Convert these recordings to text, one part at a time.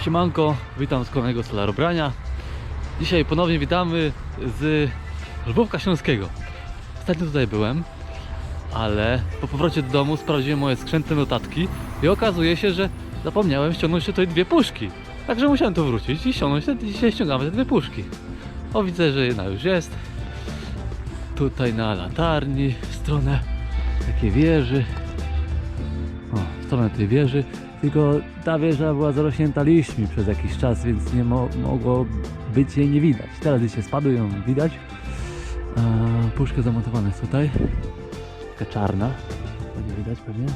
Siemanko, witam z kolejnego Solarobrania. Dzisiaj ponownie witamy z Lwówka Śląskiego. Ostatnio tutaj byłem, ale po powrocie do domu sprawdziłem moje skrzętne notatki i okazuje się, że zapomniałem ściągnąć tutaj dwie puszki. Także musiałem tu wrócić i ściągnąć te, dzisiaj ściągamy te dwie puszki. O, widzę, że jedna już jest. Tutaj na latarni, w stronę takiej wieży. O, w stronę tej wieży. Tylko ta wieża była zarośnięta liśćmi przez jakiś czas, więc nie mo mogło być jej nie widać. Teraz się spadły, ją widać. A, puszka zamontowana jest tutaj. Taka czarna. Będzie widać pewnie.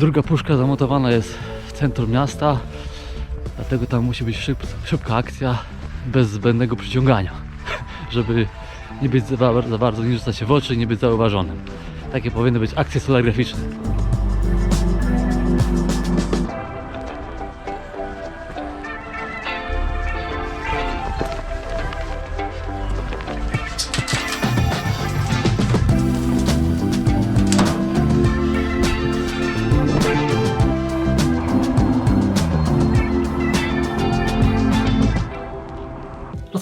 Druga puszka zamontowana jest w centrum miasta, dlatego tam musi być szyb, szybka akcja bez zbędnego przyciągania, żeby nie być za, za bardzo, nie rzucać się w oczy nie być zauważonym. Takie powinny być akcje solargraficzne.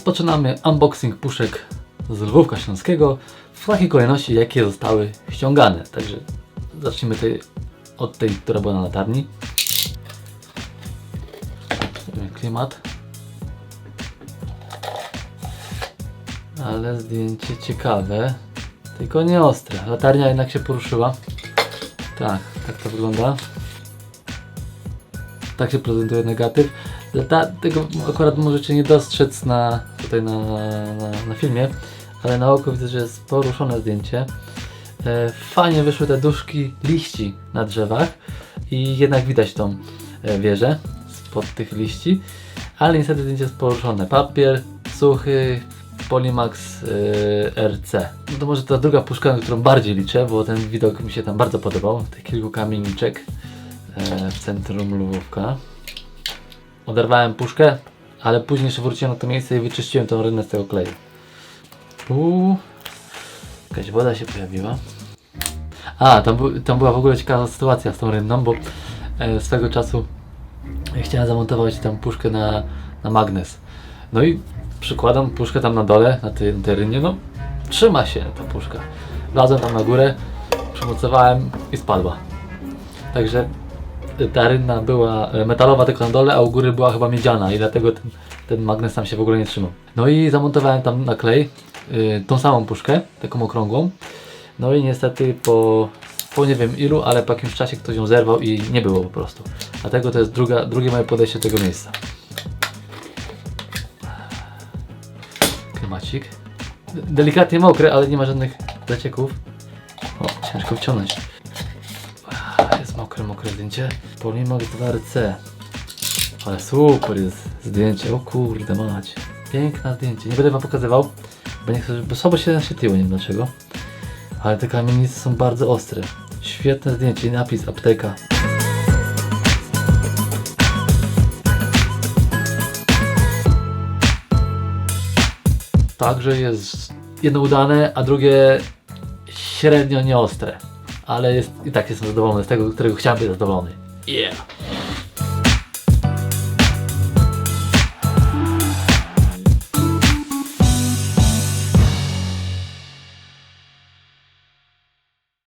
Rozpoczynamy unboxing puszek z Lwówka Śląskiego w takiej kolejności, jakie zostały ściągane. Także zacznijmy od tej, która była na latarni. Klimat. Ale zdjęcie ciekawe, tylko nie ostre. Latarnia jednak się poruszyła. Tak, tak to wygląda. Tak się prezentuje negatyw. Ta, tego akurat możecie nie dostrzec na, tutaj na, na, na filmie, ale na oko widzę, że jest poruszone zdjęcie. E, fajnie wyszły te duszki liści na drzewach i jednak widać tą e, wieżę spod tych liści, ale niestety zdjęcie jest poruszone. Papier suchy, Polimax e, RC. No to może ta druga puszka, na którą bardziej liczę, bo ten widok mi się tam bardzo podobał. Tych kilku kamieniczek w centrum Lwówka. Oderwałem puszkę, ale później jeszcze wróciłem na to miejsce i wyczyściłem tą rynę z tego kleju. Uuu, jakaś woda się pojawiła. A, tam, tam była w ogóle ciekawa sytuacja z tą rynną, bo e, swego czasu chciałem zamontować tam puszkę na, na magnes. No i przykładam puszkę tam na dole, na tej, na tej rynnie, no trzyma się ta puszka. Wlazłem tam na górę, przymocowałem i spadła. Także ta rynna była e, metalowa tylko na dole, a u góry była chyba miedziana i dlatego ten, ten magnes tam się w ogóle nie trzymał. No i zamontowałem tam na klej y, tą samą puszkę, taką okrągłą. No i niestety po, po nie wiem ilu, ale po jakimś czasie ktoś ją zerwał i nie było po prostu. Dlatego to jest druga, drugie moje podejście do tego miejsca. Klimacik. Delikatnie mokry, ale nie ma żadnych zacieków. O, ciężko wciągnąć. Mokre, mokre zdjęcie. Polimax 2RC. Ale super jest zdjęcie. O kurde mać. Piękne zdjęcie. Nie będę wam pokazywał, bo nie chcę, żeby słabo się naświetliło, nie wiem dlaczego. Ale te kamienice są bardzo ostre. Świetne zdjęcie. I napis apteka. Także jest jedno udane, a drugie średnio nieostre. Ale jest, i tak jestem zadowolony z tego, którego chciałem być zadowolony. Yeah!